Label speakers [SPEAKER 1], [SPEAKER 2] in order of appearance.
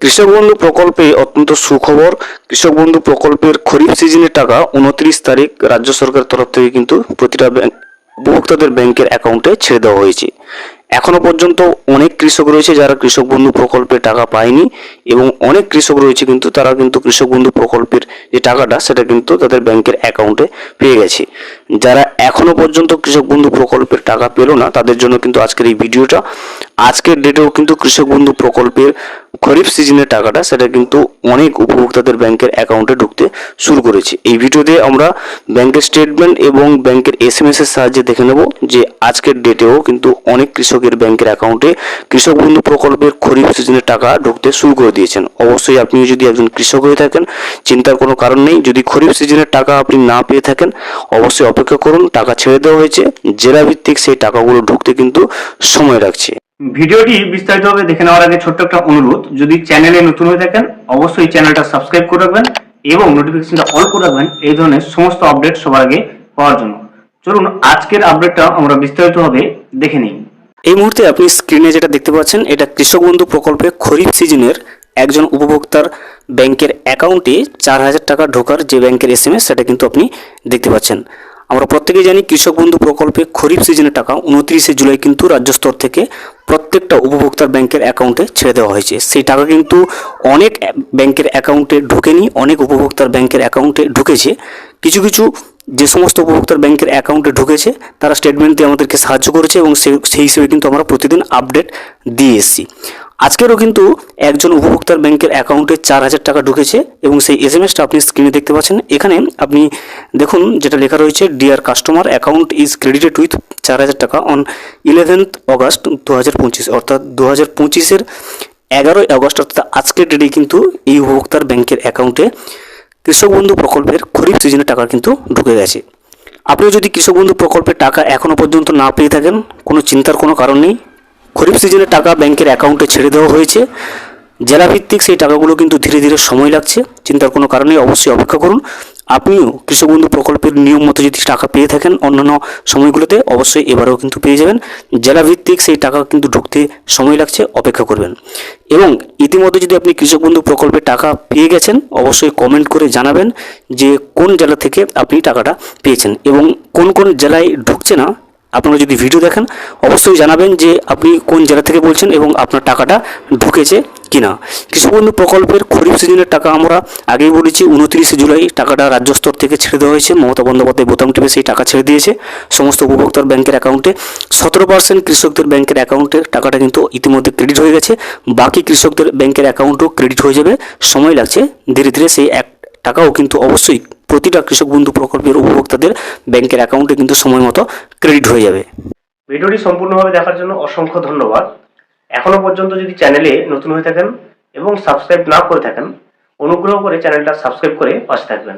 [SPEAKER 1] কৃষক বন্ধু প্রকল্পে অত্যন্ত সুখবর। কৃষক বন্ধু প্রকল্পের খরিফ সিজনের টাকা উনত্রিশ তারিখ রাজ্য সরকারের তরফ থেকে কিন্তু প্রতিটা ব্যাংক উপভোক্তাদের ব্যাংকের অ্যাকাউন্টে ছেড়ে দেওয়া হয়েছে। এখনও পর্যন্ত অনেক কৃষক রয়েছে যারা কৃষক বন্ধু প্রকল্পে টাকা পায়নি এবং অনেক কৃষক রয়েছে কিন্তু তারা কিন্তু কৃষক বন্ধু প্রকল্পের যে টাকাটা, সেটা কিন্তু তাদের ব্যাংকের অ্যাকাউন্টে পেয়ে গেছে। যারা এখনও পর্যন্ত কৃষক বন্ধু প্রকল্পের টাকা পেল না, তাদের জন্য কিন্তু আজকের এই ভিডিওটা। আজকের ডেটেও কিন্তু কৃষক বন্ধু প্রকল্পের খরিফ সিজনের টাকাটা সেটা কিন্তু অনেক উপভোক্তাদের ব্যাংকের অ্যাকাউন্টে ঢুকতে শুরু করেছে। এই ভিডিওতে আমরা ব্যাংকের স্টেটমেন্ট এবং ব্যাংকের এস এম এস এর সাহায্যে দেখে নেব যে আজকের ডেটেও কিন্তু অনেক কৃষকের ব্যাংকের অ্যাকাউন্টে কৃষক বন্ধু প্রকল্পের খরিফ সিজনের টাকা ঢুকতে শুরু করে দিয়েছেন। অবশ্যই আপনি যদি একজন কৃষক হয়ে থাকেন, চিন্তার কোনো কারণ নেই। যদি খরিফ সিজনের টাকা আপনি না পেয়ে থাকেন, অবশ্যই অপেক্ষা করুন। টাকা ছেড়ে দেওয়া হয়েছে। জেলা ভিত্তিক সেই টাকাগুলো ঢুকতে কিন্তু সময় লাগছে।
[SPEAKER 2] ভিডিওটি বিস্তারিতভাবে দেখে নেওয়ার আগে ছোট্ট একটা অনুরোধ, যদি চ্যানেলে নতুন হয়ে থাকেন, অবশ্যই চ্যানেলটা সাবস্ক্রাইব করে রাখবেন এবং নোটিফিকেশনটা অল করে রাখবেন, এই ধরনের সমস্ত আপডেট সবার আগে পাওয়ার জন্য। চলুন, আজকের আপডেটটা আমরা বিস্তারিতভাবে দেখে নিই।
[SPEAKER 1] এই মুহূর্তে আপনি স্ক্রিনে যেটা দেখতে পাচ্ছেন, এটা কৃষক বন্ধু প্রকল্পে খরিফ সিজনের একজন উপভোক্তার ব্যাংকের অ্যাকাউন্টে চার হাজার টাকা ঢোকার যে ব্যাংকের এস সেটা কিন্তু আপনি দেখতে পাচ্ছেন। আমরা প্রত্যেকেই জানি কৃষক বন্ধু প্রকল্পে খরিফ সিজনের টাকা উনত্রিশে জুলাই কিন্তু রাজ্য স্তর থেকে প্রত্যেকটা উপভোক্তার ব্যাংকের অ্যাকাউন্টে ছেড়ে দেওয়া হয়েছে। সেই টাকা কিন্তু অনেক ব্যাংকের অ্যাকাউন্টে ঢোকেনি, অনেক উপভোক্তার ব্যাংকের অ্যাকাউন্টে ঢুকেছে। কিছু কিছু যে সমস্ত উপভোক্তার ব্যাংকের অ্যাকাউন্টে ঢুকেছে, তারা স্টেটমেন্ট দিয়ে আমাদেরকে সাহায্য করেছে এবং সেই হিসেবে কিন্তু আমরা প্রতিদিন আপডেট দিয়ে এসেছি। আজকেরও কিন্তু একজন উপভোক্তার ব্যাংকের অ্যাকাউন্টে চার হাজার টাকা ঢুকেছে এবং সেই এস এম এসটা আপনি স্ক্রিনে দেখতে পাচ্ছেন। এখানে আপনি দেখুন যেটা লেখা রয়েছে dear customer account is credited with চার হাজার টাকা অন ইলেভেন্থ অগাস্ট দু হাজার পঁচিশ অর্থাৎ দু হাজার পঁচিশের এগারোই আগস্ট অর্থাৎ আজকের ডেটে কিন্তু এই উপভোক্তার ব্যাংকের অ্যাকাউন্টে কৃষক বন্ধু প্রকল্পের খরিফ সিজনের টাকা কিন্তু ঢুকে গেছে। আপনিও যদি কৃষক বন্ধু প্রকল্পের টাকা এখনও পর্যন্ত না পেয়ে থাকেন, কোনো চিন্তার কোনো কারণ নেই। খরিফ সিজনে টাকা ব্যাংকের অ্যাকাউন্টে ছেড়ে দেওয়া হয়েছে। জেলাভিত্তিক সেই টাকাগুলো কিন্তু ধীরে ধীরে সময় লাগছে। চিন্তার কোনো কারণে অবশ্যই অপেক্ষা করুন। আপনিও কৃষক বন্ধু প্রকল্পের নিয়ম মতো যদি টাকা পেয়ে থাকেন অন্যান্য সময়গুলোতে, অবশ্যই এবারেও কিন্তু পেয়ে যাবেন। জেলাভিত্তিক সেই টাকা কিন্তু ঢুকতে সময় লাগছে, অপেক্ষা করবেন। এবং ইতিমধ্যে যদি আপনি কৃষক বন্ধু প্রকল্পের টাকা পেয়ে গেছেন, অবশ্যই কমেন্ট করে জানাবেন যে কোন জেলা থেকে আপনি টাকাটা পেয়েছেন এবং কোন কোন জেলায় ঢুকছে না আপনারা যদি ভিডিও দেখেন, অবশ্যই জানাবেন যে আপনি কোন জেলা থেকে বলছেন এবং আপনার টাকাটা ঢুকেছে কিনা। কৃষকবন্ধু প্রকল্পের খরিফ সিজনের টাকা আমরা আগেই বলেছি, উনত্রিশে জুলাই টাকাটা রাজ্য স্তর থেকে ছেড়ে দেওয়া হয়েছে। মমতা বন্দ্যোপাধ্যায় বোতাম টিপে সেই টাকা ছেড়ে দিয়েছে। সমস্ত উপভোক্তার ব্যাংকের অ্যাকাউন্টে সতেরো পার্সেন্ট কৃষকদের ব্যাংকের অ্যাকাউন্টের টাকাটা কিন্তু ইতিমধ্যে ক্রেডিট হয়ে গেছে। বাকি কৃষকদের ব্যাংকের অ্যাকাউন্টও ক্রেডিট হয়ে যাবে। সময় লাগছে ধীরে ধীরে সেই এক টাকাও কিন্তু অবশ্যই প্রতিটা কৃষক বন্ধু প্রকল্পের উপভোক্তাদের ব্যাংকের অ্যাকাউন্টে কিন্তু সময় মতো ক্রেডিট হয়ে যাবে।
[SPEAKER 2] ভিডিওটি সম্পূর্ণভাবে দেখার জন্য অসংখ্য ধন্যবাদ। এখনও পর্যন্ত যদি চ্যানেলে নতুন হয়ে থাকেন এবং সাবস্ক্রাইব না করে থাকেন, অনুগ্রহ করে চ্যানেলটা সাবস্ক্রাইব করে পাশে থাকবেন।